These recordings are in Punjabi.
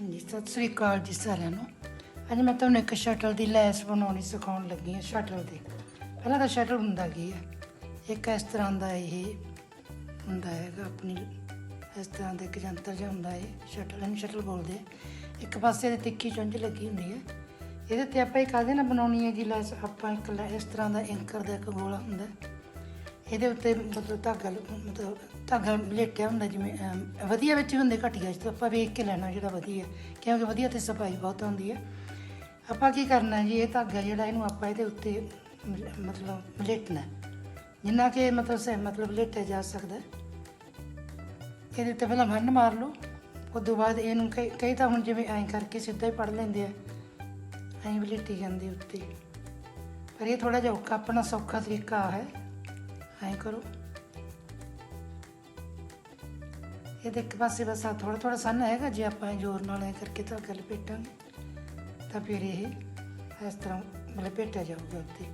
ਹਾਂਜੀ, ਸਤਿ ਸ੍ਰੀ ਅਕਾਲ ਜੀ ਸਾਰਿਆਂ ਨੂੰ। ਅੱਜ ਮੈਂ ਤੁਹਾਨੂੰ ਇੱਕ ਸ਼ਟਲ ਦੀ ਲੈਸ ਬਣਾਉਣੀ ਸਿਖਾਉਣ ਲੱਗੀ ਹਾਂ ਸ਼ਟਲ ਦੀ ਪਹਿਲਾਂ ਤਾਂ ਸ਼ਟਲ ਹੁੰਦਾ ਕੀ ਹੈ? ਇੱਕ ਇਸ ਤਰ੍ਹਾਂ ਦਾ ਇਹ ਹੁੰਦਾ ਹੈਗਾ, ਆਪਣੀ ਇਸ ਤਰ੍ਹਾਂ ਦਾ ਇੱਕ ਜੰਤਰ ਜਿਹਾ ਹੁੰਦਾ ਹੈ ਸ਼ਟਲ ਨੂੰ ਸ਼ਟਲ ਬੋਲਦੇ ਆ। ਇੱਕ ਪਾਸੇ ਤੇ ਤਿੱਖੀ ਚੁੰਝ ਲੱਗੀ ਹੁੰਦੀ ਹੈ। ਇਹਦੇ ਤੇ ਆਪਾਂ ਇਹ ਕਾਹਦੇ ਨਾਲ ਬਣਾਉਣੀ ਹੈ ਜੀ ਲੈਸ? ਆਪਾਂ ਇੱਕ ਲੈ- ਇਸ ਤਰ੍ਹਾਂ ਦਾ ਐਂਕਰ ਦਾ ਇੱਕ ਗੋਲਾ ਹੁੰਦਾ ਇਹਦੇ ਉੱਤੇ ਮਤਲਬ ਧਾਗਾ ਮਤਲਬ ਧਾਗਾ ਲੇਟਿਆ ਹੁੰਦਾ ਜਿਵੇਂ ਵਧੀਆ ਵਿੱਚ ਵੀ ਹੁੰਦੇ ਘਟੀਆ ਚ ਆਪਾਂ ਵੇਖ ਕੇ ਲੈਣਾ ਜਿਹੜਾ ਵਧੀਆ, ਕਿਉਂਕਿ ਵਧੀਆ ਤੇ ਸਫ਼ਾਈ ਬਹੁਤ ਹੁੰਦੀ ਹੈ। ਆਪਾਂ ਕੀ ਕਰਨਾ ਜੀ, ਇਹ ਧਾਗਾ ਜਿਹੜਾ ਇਹਨੂੰ ਆਪਾਂ ਇਹਦੇ ਉੱਤੇ ਮਤਲਬ ਲੇਟਣਾ। ਜਿੰਨਾ ਕਿ ਮਤਲਬ ਸੇ, ਮਤਲਬ ਲੇਟਿਆ ਜਾ ਸਕਦਾ। ਇਹਦੇ ਉੱਤੇ ਪਹਿਲਾਂ ਵੰਡ ਮਾਰ ਲਓ। ਉਸ ਤੋਂ ਬਾਅਦ ਇਹਨੂੰ ਕਈ ਕਈ ਤਾਂ ਹੁਣ ਜਿਵੇਂ ਐਂ ਕਰਕੇ ਸਿੱਧਾ ਹੀ ਪੜ ਲੈਂਦੇ ਆ। ਐਂ ਵੀ ਲੇਟੀ ਜਾਂਦੇ ਉੱਤੇ। ਪਰ ਇਹ ਥੋੜਾ ਜਿਹਾ ਔਖਾ, ਆਪਣਾ ਸੌਖਾ ਤਰੀਕਾ ਹੈ। ਐਂ ਕਰੋ। ਇਹਦੇ ਇੱਕ ਪਾਸੇ ਬਸ ਆ ਥੋੜਾ ਥੋੜਾ ਸੰਨ ਹੈਗਾ, ਜੇ ਆਪਾਂ ਜ਼ੋਰ ਨਾਲ ਐ ਕਰਕੇ ਧਾਗਾ ਲਪੇਟਾਂਗੇ ਤਾਂ ਫਿਰ ਇਹ ਇਸ ਤਰ੍ਹਾਂ ਲਪੇਟਿਆ ਜਾਊਗਾ ਉੱਤੇ।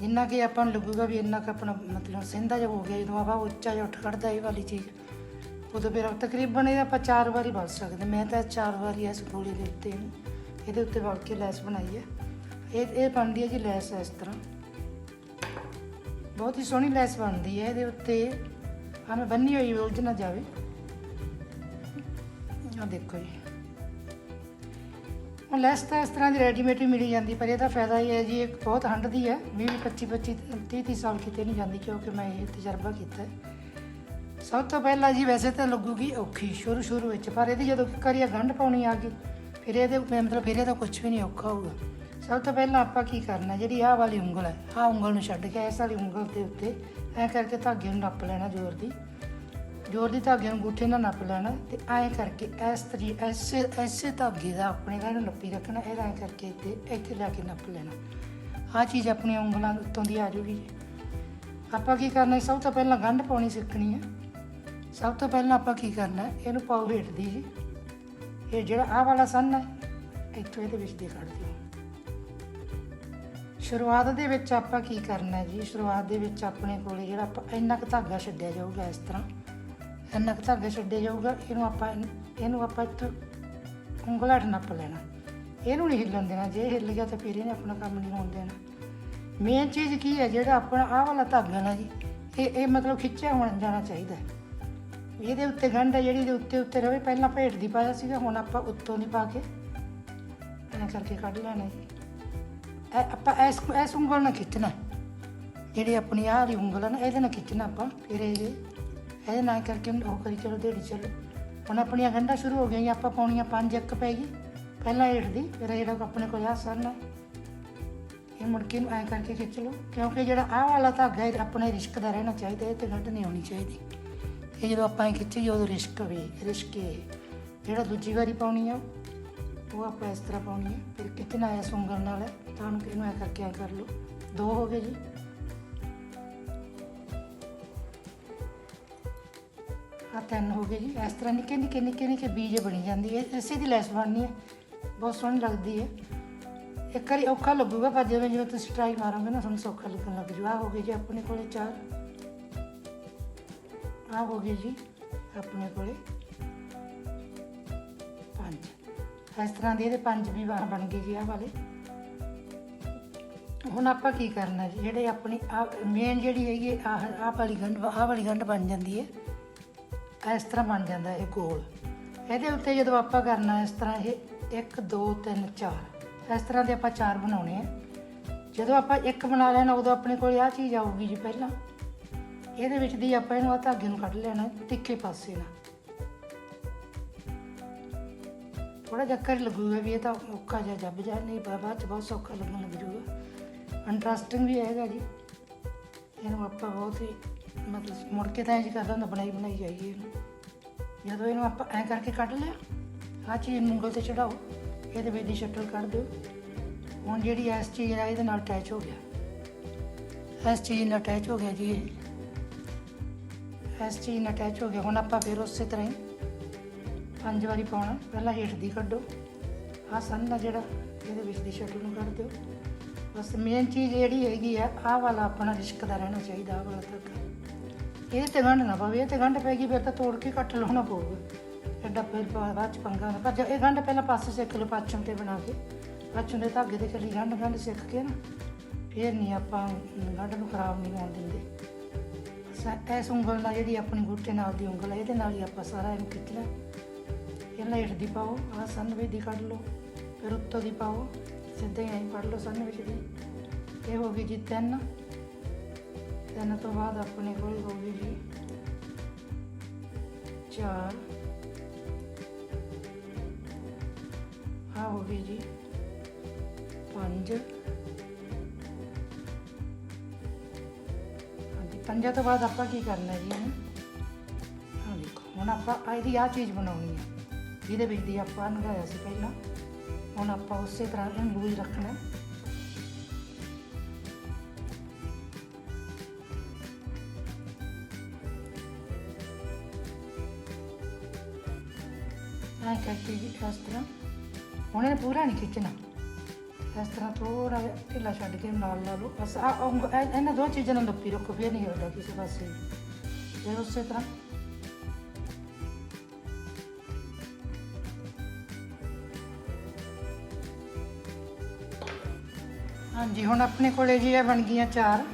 ਜਿੰਨਾ ਕਿ ਆਪਾਂ ਨੂੰ ਲੱਗੂਗਾ ਵੀ ਇੰਨਾ ਕੁ ਆਪਣਾ ਮਤਲਬ ਸਿੰਧਾ ਜਿਹਾ ਹੋ ਗਿਆ, ਜਦੋਂ ਆਪਾਂ ਉੱਚਾ ਜਿਹਾ ਉੱਠ ਖੜਦਾ ਇਹ ਵਾਲੀ ਚੀਜ਼, ਉਦੋਂ ਫਿਰ ਤਕਰੀਬਨ ਇਹ ਆਪਾਂ ਚਾਰ ਵਾਰੀ ਵਲ ਸਕਦੇ। ਮੈਂ ਤਾਂ ਚਾਰ ਵਾਰੀ ਇਸ ਗੋਲੀ ਦੇ ਉੱਤੇ ਇਹਨੂੰ, ਇਹਦੇ ਉੱਤੇ ਵਲ ਕੇ ਲੈਸ ਬਣਾਈ ਹੈ। ਇਹ ਇਹ ਬਣਦੀ ਹੈ ਜੀ ਲੈਸ ਇਸ ਤਰ੍ਹਾਂ। ਬਹੁਤ ਹੀ ਸੋਹਣੀ ਲੈਸ ਬਣਦੀ ਹੈ ਇਹਦੇ ਉੱਤੇ। ਆ ਮੈਂ ਬੰਨੀ ਹੋਈ ਉਲਝ ਨਾ ਜਾਵੇ। ਆ ਦੇਖੋ ਜੀ। ਉਹ ਲੈਸ ਤਾਂ ਇਸ ਤਰ੍ਹਾਂ ਦੀ ਰੈਡੀਮੇਡ ਹੀ ਮਿਲੀ ਜਾਂਦੀ, ਪਰ ਇਹਦਾ ਫਾਇਦਾ ਇਹ ਹੈ ਜੀ, ਇਹ ਬਹੁਤ ਹੰਢਦੀ ਹੈ। 20 25 25 30 30 ਸਾਲ ਕਿਤੇ ਨਹੀਂ ਜਾਂਦੀ, ਕਿਉਂਕਿ ਮੈਂ ਇਹ ਤਜਰਬਾ ਕੀਤਾ ਸਭ ਤੋਂ ਪਹਿਲਾਂ ਜੀ ਵੈਸੇ ਤਾਂ ਲੱਗੂਗੀ ਔਖੀ, ਸ਼ੁਰੂ ਸ਼ੁਰੂ ਵਿੱਚ, ਪਰ ਇਹਦੀ ਜਦੋਂ ਕਰੀਏ ਗੰਢ ਪਾਉਣੀ ਆ ਗਈ, ਫਿਰ ਇਹਦੇ ਮਤਲਬ ਫਿਰ ਇਹਦਾ ਕੁਝ ਵੀ ਨਹੀਂ ਔਖਾ ਹੋਊਗਾ। ਸਭ ਤੋਂ ਪਹਿਲਾਂ ਆਪਾਂ ਕੀ ਕਰਨਾ, ਜਿਹੜੀ ਆਹ ਵਾਲੀ ਉਂਗਲ ਹੈ, ਆਹ ਉਂਗਲ ਨੂੰ ਛੱਡ ਕੇ ਇਸ ਵਾਲੀ ਉਂਗਲ ਦੇ ਉੱਤੇ ਐ ਕਰਕੇ ਧਾਗੇ ਨੂੰ ਨੱਪ ਲੈਣਾ ਜ਼ੋਰ ਦੀ। ਜ਼ੋਰ ਦੀ ਧਾਗੇ ਨੂੰ ਅੰਗੂਠੇ ਨਾਲ ਨੱਪ ਲੈਣਾ ਤੇ ਐ ਕਰਕੇ ਇਸ ਤਰੀ ਐਸੇ ਐਸੇ ਧਾਗੇ ਦਾ ਆਪਣੇ ਦਾ ਇਹਨੂੰ ਨੱਪੀ ਰੱਖਣਾ, ਇਹਦਾ ਐ ਕਰਕੇ ਇੱਥੇ ਇੱਥੇ ਲੈ ਕੇ ਨੱਪ ਲੈਣਾ। ਆਹ ਚੀਜ਼ ਆਪਣੀਆਂ ਉਂਗਲਾਂ ਉੱਤੋਂ ਦੀ ਆ ਜੂਗੀ। ਆਪਾਂ ਕੀ ਕਰਨਾ ਸਭ ਤੋਂ ਪਹਿਲਾਂ ਗੰਢ ਪਾਉਣੀ ਸਿੱਖਣੀ ਹੈ। ਸਭ ਤੋਂ ਪਹਿਲਾਂ ਆਪਾਂ ਕੀ ਕਰਨਾ, ਇਹਨੂੰ ਪਾਉ ਹੇਠ ਦੀ ਜੀ ਇਹ ਜਿਹੜਾ ਆਹ ਵਾਲਾ ਸੰਨ ਹੈ, ਇੱਥੋਂ ਇਹਦੇ ਵਿੱਚ ਦੀ ਕੱਢ ਦਿਓ। ਸ਼ੁਰੂਆਤ ਦੇ ਵਿੱਚ ਆਪਾਂ ਕੀ ਕਰਨਾ ਜੀ? ਸ਼ੁਰੂਆਤ ਦੇ ਵਿੱਚ ਆਪਣੇ ਕੋਲੇ ਜਿਹੜਾ ਆਪਾਂ ਇੰਨਾ ਕੁ ਧਾਗਾ ਛੱਡਿਆ ਜਾਊਗਾ ਇਸ ਤਰ੍ਹਾਂ। ਇੰਨਾ ਕੁ ਧਾਗਾ ਛੱਡਿਆ ਜਾਊਗਾ, ਇਹਨੂੰ ਆਪਾਂ ਇਹਨੂੰ ਆਪਾਂ ਇੱਥੋਂ ਉਂਗਲ ਹੇਠ ਨੱਪ ਲੈਣਾ। ਇਹਨੂੰ ਨਹੀਂ ਹਿੱਲਣ ਦੇਣਾ, ਜੇ ਹਿੱਲ ਗਿਆ ਤਾਂ ਫਿਰ ਇਹਨੇ ਆਪਣਾ ਕੰਮ ਨਹੀਂ ਹੋਣ ਦੇਣਾ। ਮੇਨ ਚੀਜ਼ ਕੀ ਹੈ, ਜਿਹੜਾ ਆਪਣਾ ਆਹ ਵਾਲਾ ਧਾਗਾ ਨਾ ਜੀ, ਇਹ ਇਹ ਮਤਲਬ ਖਿੱਚਿਆ ਹੋਣ ਜਾਣਾ ਚਾਹੀਦਾ ਇਹਦੇ ਉੱਤੇ ਗੰਢ ਹੈ, ਜਿਹੜੀ ਇਹਦੇ ਉੱਤੇ ਉੱਤੇ ਰਵੇ। ਪਹਿਲਾਂ ਭੇਟ ਦੀ ਪਾਇਆ ਸੀਗਾ, ਹੁਣ ਆਪਾਂ ਉੱਤੋਂ ਨਹੀਂ ਪਾ ਕੇ, ਐਂ ਕਰਕੇ ਕੱਢ ਲੈਣਾ ਜੀ। ਇਹ ਆਪਾਂ ਇਸ ਐਸ ਉਂਗਲ ਨਾਲ ਖਿੱਚਣਾ। ਹੈ। ਜਿਹੜੀ ਆਪਣੀ ਆਹ ਵਾਲੀ ਉਂਗਲ ਹੈ ਨਾ, ਇਹਦੇ ਨਾਲ ਖਿੱਚਣਾ ਆਪਾਂ, ਫਿਰ ਇਹ ਇਹਦੇ ਨਾਲ ਕਰਕੇ ਉਹ ਕਰੀ, ਚਲੋ ਦੇੜੀ ਚਲੋ। ਹੁਣ ਆਪਣੀਆਂ ਗੰਢਾਂ ਸ਼ੁਰੂ ਹੋ ਗਈਆਂ ਆਪਾਂ ਪਾਉਣੀਆਂ ਪੰਜ, ਇੱਕ ਪੈ ਗਈ। ਪਹਿਲਾਂ ਹੇਠ ਦੀ, ਫਿਰ ਜਿਹੜਾ ਆਪਣੇ ਕੋਲ ਆਹ ਆ ਸਰਨਾ ਇਹ ਮੁੜ ਕੇ ਨੂੰ ਐਂ ਕਰਕੇ ਖਿੱਚ ਲਓ, ਕਿਉਂਕਿ ਜਿਹੜਾ ਆਹ ਵਾਲਾ ਧਾਗਾ ਇਹ ਆਪਣੇ ਰਿਸ਼ਕ ਦਾ ਰਹਿਣਾ ਚਾਹੀਦਾ, ਇਹ ਤੇ ਗੰਢ ਨਹੀਂ ਹੋਣੀ ਚਾਹੀਦੀ। ਇਹ ਜਦੋਂ ਆਪਾਂ ਇਹ ਖਿੱਚੀ ਉਦੋਂ ਰਿਸ਼ਕ ਵੇ, ਰਿਸ਼ਕੇ ਜਿਹੜਾ ਦੂਜੀ ਵਾਰੀ ਪਾਉਣੀ ਆ, ਉਹ ਆਪਾਂ ਇਸ ਤਰ੍ਹਾਂ ਪਾਉਣੀ ਆ, ਫਿਰ ਕਿਤਨਾ ਇਸ ਉਂਗਲ ਨਾਲ ਤਾਂ ਉਹਨੂੰ ਇਹਨੂੰ ਐ ਕਰਕੇ ਐ ਕਰ ਲਓ। ਦੋ ਹੋ ਗਏ ਜੀ। ਆ ਤਿੰਨ ਹੋ ਗਏ ਜੀ। ਇਸ ਤਰ੍ਹਾਂ ਨਿੱਕੇ ਨਿੱਕੇ ਨਿੱਕੇ ਨਿੱਕੇ ਬੀਜ ਬਣੀ ਜਾਂਦੀ ਹੈ। ਇਸੇ ਦੀ ਲੈਸ ਬਣਨੀ ਹੈ। ਬਹੁਤ ਸੋਹਣੀ ਲੱਗਦੀ ਹੈ। ਇੱਕ ਵਾਰੀ ਔਖਾ ਲੱਗੂਗਾ, ਪਰ ਜਿਵੇਂ ਜਿਵੇਂ ਤੁਸੀਂ ਟਰਾਈ ਮਾਰੋਗੇ ਨਾ, ਤੁਹਾਨੂੰ ਸੌਖਾ ਲੱਗਣ ਲੱਗ ਜੂ। ਆ ਹੋ ਗਏ ਜੀ ਆਪਣੇ ਕੋਲੇ ਚਾਰ। ਆ ਹੋ ਗਏ ਜੀ ਆਪਣੇ ਕੋਲੇ ਪੰਜ। ਇਸ ਤਰ੍ਹਾਂ ਦੇ ਇਹਦੇ ਪੰਜ ਵੀ ਬਣ ਗਏ ਜੀ ਆਹ ਵਾਲੇ। ਹੁਣ ਆਪਾਂ ਕੀ ਕਰਨਾ ਜੀ? ਜਿਹੜੇ ਆਪਣੀ ਮੇਨ ਜਿਹੜੀ ਹੈਗੀ ਆਹ ਆਹ ਵਾਲੀ ਗੰਢ ਆਹ ਵਾਲੀ ਗੰਢ ਬਣ ਜਾਂਦੀ ਹੈ। ਇਸ ਤਰ੍ਹਾਂ ਬਣ ਜਾਂਦਾ ਇਹ ਗੋਲ। ਇਹਦੇ ਉੱਤੇ ਜਦੋਂ ਆਪਾਂ ਕਰਨਾ ਇਸ ਤਰ੍ਹਾਂ ਇਹ 1 2 3 4 ਇਸ ਤਰ੍ਹਾਂ ਦੇ ਆਪਾਂ ਚਾਰ ਬਣਾਉਣੇ ਆ। ਜਦੋਂ ਆਪਾਂ ਇੱਕ ਬਣਾ ਲੈਣਾ, ਉਦੋਂ ਆਪਣੇ ਕੋਲ ਆਹ ਚੀਜ਼ ਆਊਗੀ ਜੀ ਪਹਿਲਾਂ। ਇਹਦੇ ਵਿੱਚ ਦੀ ਆਪਾਂ ਇਹਨੂੰ ਆ ਧਾਗੇ ਨੂੰ ਕੱਢ ਲੈਣਾ, ਤਿੱਖੇ ਪਾਸੇ ਨਾਲ। ਥੋੜਾ ਜਿਹਾ ਕਰ ਲੱਗੂਗਾ ਵੀ ਇਹ ਤਾਂ ਔਖਾ ਜਿਹਾ ਜੱਬ ਜਾ ਨਹੀਂ ਬਾਅਦ ਚ ਬਹੁਤ ਸੌਖਾ ਲੱਗਣ ਲੱਗ ਜੂਗਾ। ਇੰਟਰਸਟਿੰਗ ਵੀ ਹੈਗਾ ਜੀ। ਇਹਨੂੰ ਆਪਾਂ ਬਹੁਤ ਹੀ ਮਤਲਬ ਮੁੜ ਕੇ ਤਾਂ ਇੰਜ ਕਰਦਾ ਹੁੰਦਾ, ਬਣਾਈ ਬਣਾਈ ਜਾਈਏ ਇਹਨੂੰ। ਜਦੋਂ ਇਹਨੂੰ ਆਪਾਂ ਐਂ ਕਰਕੇ ਕੱਢ ਲਿਆ, ਆਹ ਚੀਜ਼ ਨੂੰ ਤੇ ਚੜਾਓ, ਇਹਦੇ ਵਿੱਚ ਦੀ ਸ਼ਟਲ ਕੱਢ ਦਿਓ। ਹੁਣ ਜਿਹੜੀ ਇਸ ਚੀਜ਼ ਆ, ਇਹਦੇ ਨਾਲ ਅਟੈਚ ਹੋ ਗਿਆ। ਇਸ ਚੀਜ਼ ਨਾਲ ਅਟੈਚ ਹੋ ਗਿਆ ਜੀ ਇਹ। ਇਸ ਚੀਜ਼ ਨਾਲ ਅਟੈਚ ਹੋ ਗਿਆ। ਹੁਣ ਆਪਾਂ ਫਿਰ ਉਸੇ ਤਰ੍ਹਾਂ ਹੀ ਪੰਜ ਵਾਰੀ ਪਾਉਣਾ। ਪਹਿਲਾਂ ਹੇਠ ਦੀ ਕੱਢੋ। ਆਹ ਸੰਨਾ ਜਿਹੜਾ, ਇਹਦੇ ਵਿੱਚ ਦੀ ਸ਼ਟਲ ਨੂੰ ਕੱਢ ਦਿਓ। ਬਸ ਮੇਨ ਚੀਜ਼ ਜਿਹੜੀ ਹੈਗੀ ਆ, ਆਹ ਵਾਲਾ ਆਪਣਾ ਰਿਸ਼ਕ ਦਾ ਰਹਿਣਾ ਚਾਹੀਦਾ, ਆਹ ਵਾਲਾ ਤੱਕ। ਇਹ ਤੇ ਗੰਢ ਨਾ ਪਵੇ, ਇਹ ਤੇ ਗੰਢ ਪੈ ਗਈ, ਫਿਰ ਤਾਂ ਤੋੜ ਕੇ ਕੱਟ ਲਾਉਣਾ ਪਊਗਾ। ਐਡਾ ਫਿਰ ਬਾਅਦ ਚ ਪੰਗਾ ਨਾ ਪਰ ਜੇ ਇਹ ਗੰਢ ਪਹਿਲਾਂ ਪਾਸੇ ਸਿੱਖ ਲਓ ਪਾਚਮ ਤੇ ਬਣਾ ਕੇ। ਪਾਚਮ ਦੇ ਧਾਗੇ ਤੇ ਚੱਲੀ ਗੰਢ ਗੰਢ ਸਿੱਖ ਕੇ ਨਾ, ਫਿਰ ਨਹੀਂ ਆਪਾਂ ਗੰਢ ਨੂੰ ਖਰਾਬ ਨਹੀਂ ਹੋਣ ਦਿੰਦੇ। ਇਸ ਉਂਗਲ ਨਾਲ ਜਿਹੜੀ ਆਪਣੀ ਗੁੱਟੇ ਨਾਲ ਦੀ ਉਂਗਲ ਹੈ ਇਹਦੇ ਨਾਲ ਹੀ ਆਪਾਂ ਸਾਰਾ ਇਹਨੂੰ ਖਿੱਚਣਾ ਪਹਿਲਾਂ ਹੇਠ ਦੀ ਪਾਓ, ਆਹ ਸੰਨ ਵਿੱਚ ਦੀ ਕੱਢ ਲਓ, ਫਿਰ ਉੱਤੋਂ ਦੀ ਪਾਓ। ਸਿੱਧੇ ਐਂ ਕੱਢ ਲਓ ਸਾਨੂੰ ਵਿੱਚ ਦੀ ਇਹ ਹੋ ਗਈ ਜੀ ਤਿੰਨ ਤਿੰਨ ਤੋਂ ਬਾਅਦ ਆਪਣੇ ਕੋਲ ਹੋ ਗਈ ਜੀ ਚਾਰ ਆ ਹੋ ਗਈ ਜੀ ਪੰਜ ਹਾਂਜੀ ਪੰਜਾਂ ਤੋਂ ਬਾਅਦ ਆਪਾਂ ਕੀ ਕਰਨਾ ਜੀ ਇਹਨੂੰ ਹਾਂ ਦੇਖੋ ਹੁਣ ਆਪਾਂ ਇਹਦੀ ਆ ਚੀਜ਼ ਬਣਾਉਣੀ ਹੈ ਜਿਹਦੇ ਵਿੱਚ ਦੀ ਆਪਾਂ ਨਗਾਇਆ ਸੀ ਪਹਿਲਾਂ ਹੁਣ ਆਪਾਂ ਉਸੇ ਤਰ੍ਹਾਂ ਇਹਨੂੰ ਲੂਜ਼ ਰੱਖਣਾ। ਹੈ। ਐਂ ਕਰਕੇ ਇਸ ਤਰ੍ਹਾਂ। ਹੁਣ ਇਹ ਪੂਰਾ ਨਹੀਂ ਖਿੱਚਣਾ। ਇਸ ਤਰ੍ਹਾਂ ਥੋੜਾ ਢਿੱਲਾ ਛੱਡ ਕੇ ਨਾਲ ਲਾ ਲਓ। ਬਸ ਆ ਇਹਨਾਂ ਦੋ ਚੀਜ਼ਾਂ ਨੂੰ ਲੱਪੀ ਰੱਖੋ, ਫਿਰ ਨਹੀਂ ਹਿਲਦਾ ਕਿਸੇ ਪਾਸੇ। ਫਿਰ ਉਸੇ ਤਰ੍ਹਾਂ ਹਾਂਜੀ, ਹੁਣ ਆਪਣੇ ਕੋਲੇ ਜੀ ਇਹ ਬਣ ਗਈਆਂ ਚਾਰ।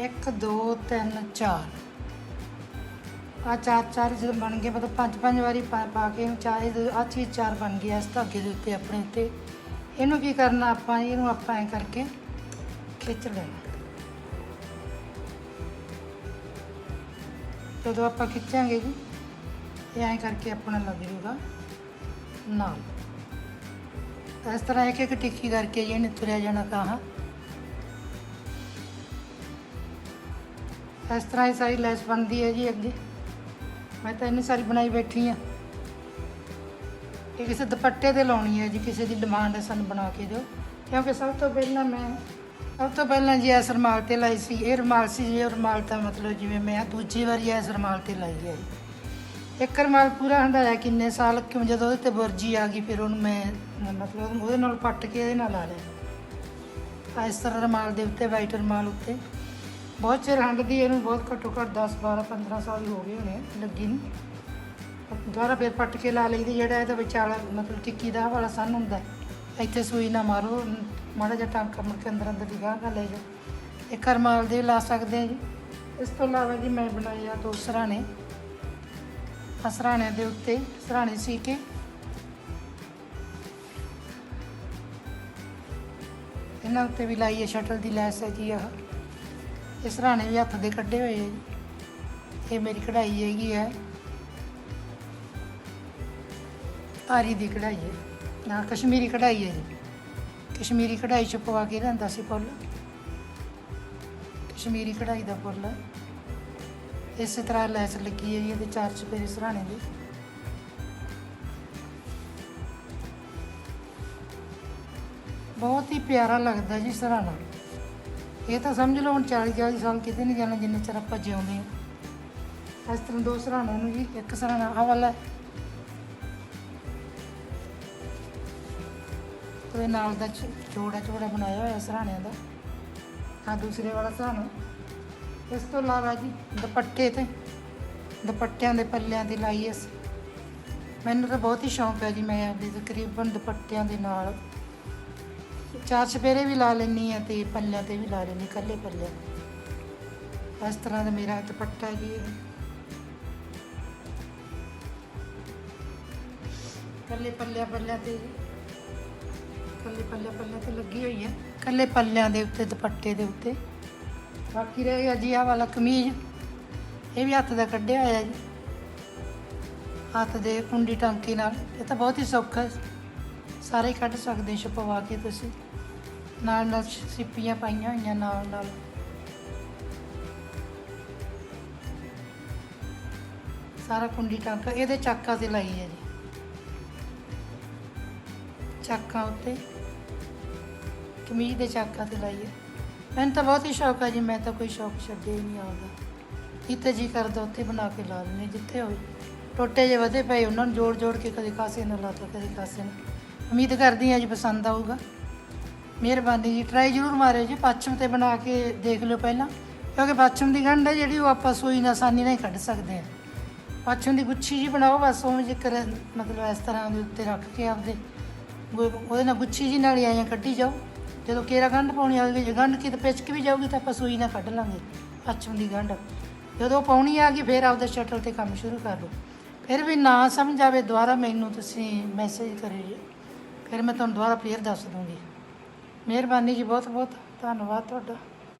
1 2 3 4 ਆ ਚਾਰ ਚਾਰ ਜਦੋਂ ਬਣ ਗਏ, ਮਤਲਬ ਪੰਜ ਪੰਜ ਵਾਰੀ ਪਾ ਪਾ ਕੇ ਇਹਨੂੰ ਚਾਰ, ਇਹ ਆ ਚੀਜ਼ ਚਾਰ ਬਣ ਗਈ, ਇਸ ਧਾਗੇ ਦੇ ਉੱਤੇ, ਆਪਣੇ ਉੱਤੇ, ਇਹਨੂੰ ਕੀ ਕਰਨਾ ਆਪਾਂ? ਇਹਨੂੰ ਆਪਾਂ ਐ ਕਰਕੇ ਖਿੱਚ ਲੈਣਾ। ਜਦੋਂ ਆਪਾਂ ਖਿੱਚਾਂਗੇ ਜੀ, ਇਹ ਐਂ ਕਰਕੇ ਆਪਣਾ ਲੱਗ ਜੂਗਾ ਨਾਲ। ਇਸ ਤਰ੍ਹਾਂ ਇੱਕ ਇੱਕ ਟਿੱਕੀ ਕਰਕੇ ਜੀ ਇਹਨੇ ਤੁਰਿਆ ਜਾਣਾ ਕਹਾ ਇਸ ਤਰ੍ਹਾਂ ਹੀ ਸਾਰੀ ਲੈਸ ਬਣਦੀ ਹੈ ਜੀ ਅੱਗੇ। ਮੈਂ ਤਾਂ ਇੰਨੀ ਸਾਰੀ ਬਣਾਈ ਬੈਠੀ ਆ ਇਹ ਕਿਸੇ ਦੁਪੱਟੇ ਤੇ ਲਾਉਣੀ ਹੈ ਜੀ, ਕਿਸੇ ਦੀ ਡਿਮਾਂਡ ਹੈ ਸਾਨੂੰ ਬਣਾ ਕੇ ਦਿਓ। ਕਿਉਂਕਿ ਸਭ ਤੋਂ ਪਹਿਲਾਂ ਮੈਂ ਸਭ ਤੋਂ ਪਹਿਲਾਂ ਜੀ ਇਸ ਰੁਮਾਲ ਤੇ ਲਾਈ ਸੀ। ਇਹ ਰੁਮਾਲ ਸੀ ਜੀ, ਇਹ ਰੁਮਾਲ ਤਾਂ ਮਤਲਬ ਜਿਵੇਂ ਮੈਂ ਦੂਜੀ ਵਾਰੀ ਇਸ ਰੁਮਾਲ ਤੇ ਲਾਈ ਹੈ ਜੀ। ਇੱਕ ਰੁਮਾਲ ਪੂਰਾ ਹੰਡਾਇਆ ਕਿੰਨੇ ਸਾਲ, ਕਿਉਂ ਜਦੋਂ ਉਹਦੇ ਤੇ ਬੁਰਜੀ ਆ ਗਈ, ਫਿਰ ਉਹਨੂੰ ਮੈਂ, ਮਤਲਬ ਉਹਦੇ ਨਾਲ ਪੱਟ ਕੇ ਇਹਦੇ ਨਾਲ ਲਾ ਲਿਆ। ਇਸ ਤਰ੍ਹਾਂ ਰੁਮਾਲ ਦੇ ਉੱਤੇ ਵਾਈਟ ਰੁਮਾਲ ਉੱਤੇ। ਬਹੁਤ ਚਿਰ ਹੰਡਦੀ ਇਹਨੂੰ, ਬਹੁਤ ਘੱਟੋ ਘੱਟ 10 12 15 ਸਾਲ ਹੋ ਗਏ ਹੋਣੇ, ਲੱਗੀ ਨੂੰ। ਦੁਬਾਰਾ ਫਿਰ ਪੱਟ ਕੇ ਲਾ ਲਈਦੀ, ਜਿਹੜਾ ਇਹਦਾ ਵਿਚਾਲਾ, ਮਤਲਬ ਟਿੱਕੀ ਦਾ ਵਾਲਾ ਸਨ ਹੁੰਦਾ ਇੱਥੇ ਸੂਈ ਨਾ ਮਾਰੋ, ਮਾੜਾ ਜਿਹਾ ਟਾਂਕਾ ਮੁੜ ਕੇ ਅੰਦਰ ਅੰਦਰ ਦੀ ਗਾਹ ਕਰ ਲੈ ਜਾਓ। ਇੱਕ ਰੁਮਾਲ ਦੇ ਲਾ ਸਕਦੇ ਆ ਜੀ। ਇਸ ਤੋਂ ਇਲਾਵਾ ਜੀ ਮੈਂ ਬਣਾਏ ਆ ਦੋ ਸਰਾਣੇ ਦੇ ਉੱਤੇ, ਸਰਾਣੇ ਸੀ ਕੇ ਇਹਨਾਂ ਉੱਤੇ ਵੀ ਲਾਈ ਹੈ, ਸ਼ਟਲ ਦੀ ਲੈਸ ਹੈ ਜੀ ਆਹ। ਇਹ ਸਰਾਣੇ ਵੀ ਹੱਥ ਦੇ ਕੱਢੇ ਹੋਏ ਆ ਇਹ ਮੇਰੀ ਕਢਾਈ ਹੈਗੀ ਹੈ ਤਾਰੀ ਦੀ ਕਢਾਈ ਹੈ। ਨਾ, ਕਸ਼ਮੀਰੀ ਕਢਾਈ ਹੈ ਜੀ। ਕਸ਼ਮੀਰੀ ਕਢਾਈ ਚ ਪਵਾ ਕੇ ਲਿਆਂਦਾ ਸੀ ਫੁੱਲ। ਕਸ਼ਮੀਰੀ ਕਢਾਈ ਦਾ ਫੁੱਲ। ਇਸੇ ਤਰ੍ਹਾਂ ਲੈਸ ਲੱਗੀ ਹੈ ਜੀ, ਇਹਦੇ ਚਾਰ ਚਪੇਰੇ ਸਰਾਣੇ ਦੀ। ਬਹੁਤ ਹੀ ਪਿਆਰਾ ਲੱਗਦਾ ਜੀ ਸਰਾਣਾ। ਇਹ ਤਾਂ ਸਮਝ ਲਓ ਹੁਣ 40 40 ਸਾਲ ਕਿਤੇ ਨਹੀਂ ਜਾਣਾ, ਜਿੰਨੇ ਚਿਰ ਆਪਾਂ ਜਿਉਂਦੇ ਹਾਂ। ਇਸ ਤਰ੍ਹਾਂ ਦੋ ਸਰਾਣੇ ਨੂੰ ਜੀ, ਇੱਕ ਸਰਾਣਾ, ਆਹ ਵਾਲਾ। ਹੈ। ਨਾਲ ਦਾ ਚੋੜਾ ਚੋੜਾ ਬਣਾਇਆ ਹੋਇਆ ਸਰਾਣਿਆਂ ਦਾ। ਆ ਦੂਸਰੇ ਵਾਲਾ ਸਰਾਣਾ। ਇਸ ਤੋਂ ਇਲਾਵਾ ਜੀ ਦੁਪੱਟੇ ਤੇ, ਦੁਪੱਟਿਆਂ ਦੇ ਪੱਲਿਆਂ ਤੇ ਲਾਈ ਅਸੀਂ। ਮੈਨੂੰ ਤਾਂ ਬਹੁਤ ਹੀ ਸ਼ੌਂਕ ਹੈ ਜੀ ਮੈਂ ਆਪਦੇ ਤਕਰੀਬਨ ਦੁਪੱਟਿਆਂ ਦੇ ਨਾਲ। ਚਾਰ ਚਪੇਰੇ ਵੀ ਲਾ ਲੈਣੀ ਆ ਤੇ ਪੱਲਿਆਂ ਤੇ ਵੀ ਲਾ ਲੈਣੀ ਇਕੱਲੇ ਪੱਲਿਆਂ ਇਸ ਤਰ੍ਹਾਂ ਦਾ ਮੇਰਾ ਦੁਪੱਟਾ ਜੀ ਇਹ। ਇਕੱਲੇ ਪੱਲਿਆਂ ਪੱਲਿਆਂ ਤੇ ਜੀ ਕੱਲੇ ਪੱਲਿਆਂ ਪੱਲਿਆਂ ਤੇ ਲੱਗੀ ਹੋਈ ਹੈ ਕੱਲੇ ਪੱਲਿਆਂ ਦੇ ਉੱਤੇ, ਦੁਪੱਟੇ ਦੇ ਉੱਤੇ। ਬਾਕੀ ਰਹਿ ਗਿਆ ਜੀ, ਆਹ ਵਾਲਾ ਕਮੀਜ਼। ਇਹ ਵੀ ਹੱਥ ਦਾ ਕੱਢਿਆ ਹੋਇਆ ਜੀ। ਹੱਥ ਦੇ ਕੁੰਡੀ ਟਾਂਕੀ ਨਾਲ। ਇਹ ਤਾਂ ਬਹੁਤ ਹੀ ਸੌਖਾ ਹੈ। ਸਾਰੇ ਕੱਢ ਸਕਦੇ ਹੋ ਛਪਵਾ ਕੇ ਤੁਸੀਂ। ਨਾਲ ਨਾਲ ਸਿੱਪੀਆਂ ਪਾਈਆਂ ਹੋਈਆਂ ਨਾਲ ਨਾਲ। ਸਾਰਾ ਕੁੰਡੀ ਟਾਂਕਾ, ਇਹਦੇ ਚਾਕਾਂ ਤੇ ਲਾਈ ਹੈ ਜੀ। ਚਾਕਾਂ ਉੱਤੇ। ਕਮੀਜ਼ ਦੇ ਚਾਕਾਂ ਤੇ ਲਾਈ ਹੈ। ਮੈਨੂੰ ਤਾਂ ਬਹੁਤ ਹੀ ਸ਼ੌਕ ਹੈ ਜੀ, ਮੈਂ ਤਾਂ ਕੋਈ ਸ਼ੌਕ ਛੱਡਿਆ ਹੀ ਨਹੀਂ ਆਉਂਦਾ ਜਿੱਥੇ ਜੀ ਕਰਦਾ, ਉੱਥੇ ਬਣਾ ਕੇ ਲਾ ਲੈਂਦੇ ਜਿੱਥੇ ਹੋਵੇ ਟੋਟੇ ਜੇ ਵਧੇ ਪਏ, ਉਹਨਾਂ ਨੂੰ ਜੋੜ ਜੋੜ ਕੇ ਕਦੇ ਕਾਸੇ ਨਾਲ ਲਾਤਾ ਕਦੇ ਕਾਸੇ ਨਾਲ। ਉਮੀਦ ਕਰਦੀ ਹਾਂ ਜੀ ਪਸੰਦ ਆਊਗਾ। ਮਿਹਰਬਾਨੀ ਜੀ ਟਰਾਈ ਜ਼ਰੂਰ ਮਾਰਿਓ ਜੀ ਪੱਛਮ ਤੇ ਬਣਾ ਕੇ ਦੇਖ ਲਿਓ ਪਹਿਲਾਂ, ਕਿਉਂਕਿ ਪੱਛਮ ਦੀ ਗੰਢ ਹੈ ਜਿਹੜੀ ਉਹ ਆਪਾਂ ਸੂਈ ਨਾਲ ਆਸਾਨੀ ਨਾਲ ਹੀ ਕੱਢ ਸਕਦੇ ਹਾਂ। ਪਾਛੋਂ ਦੀ ਗੁੱਛੀ ਜੀ ਬਣਾਓ, ਬਸ ਉਹ ਜਿਕਰ ਮਤਲਬ ਇਸ ਤਰ੍ਹਾਂ ਦੇ ਉੱਤੇ ਰੱਖ ਕੇ ਆਪਦੇ ਉਹਦੇ ਨਾਲ ਗੁੱਛੀ ਜੀ ਨਾਲ ਹੀ ਆਇਆ ਕੱਢੀ ਜਾਓ। ਜਦੋਂ ਕੇਰਾ ਗੰਢ ਪਾਉਣੀ ਆ ਗਈ, ਜੇ ਗੰਢ ਕਿਤੇ ਤੇ ਪਿਚਕ ਵੀ ਜਾਊਗੀ ਤਾਂ ਆਪਾਂ ਸੂਈ ਨਾਲ ਕੱਢ ਲਾਂਗੇ, ਪੱਛਮ ਦੀ ਗੰਢ। ਜਦੋਂ ਪਾਉਣੀ ਆ ਗਈ, ਫਿਰ ਆਪਦੇ ਸ਼ਟਲ ਤੇ ਕੰਮ ਸ਼ੁਰੂ ਕਰ ਲਓ। ਫਿਰ ਵੀ ਨਾ ਸਮਝ ਆਵੇ ਦੁਬਾਰਾ ਮੈਨੂੰ, ਤੁਸੀਂ ਮੈਸੇਜ ਕਰਿਓ ਫਿਰ ਮੈਂ ਤੁਹਾਨੂੰ ਦੁਬਾਰਾ ਫੇਰ ਦੱਸ ਦੂੰਗੀ। ਮਿਹਰਬਾਨੀ ਜੀ ਬਹੁਤ ਬਹੁਤ ਧੰਨਵਾਦ ਤੁਹਾਡਾ।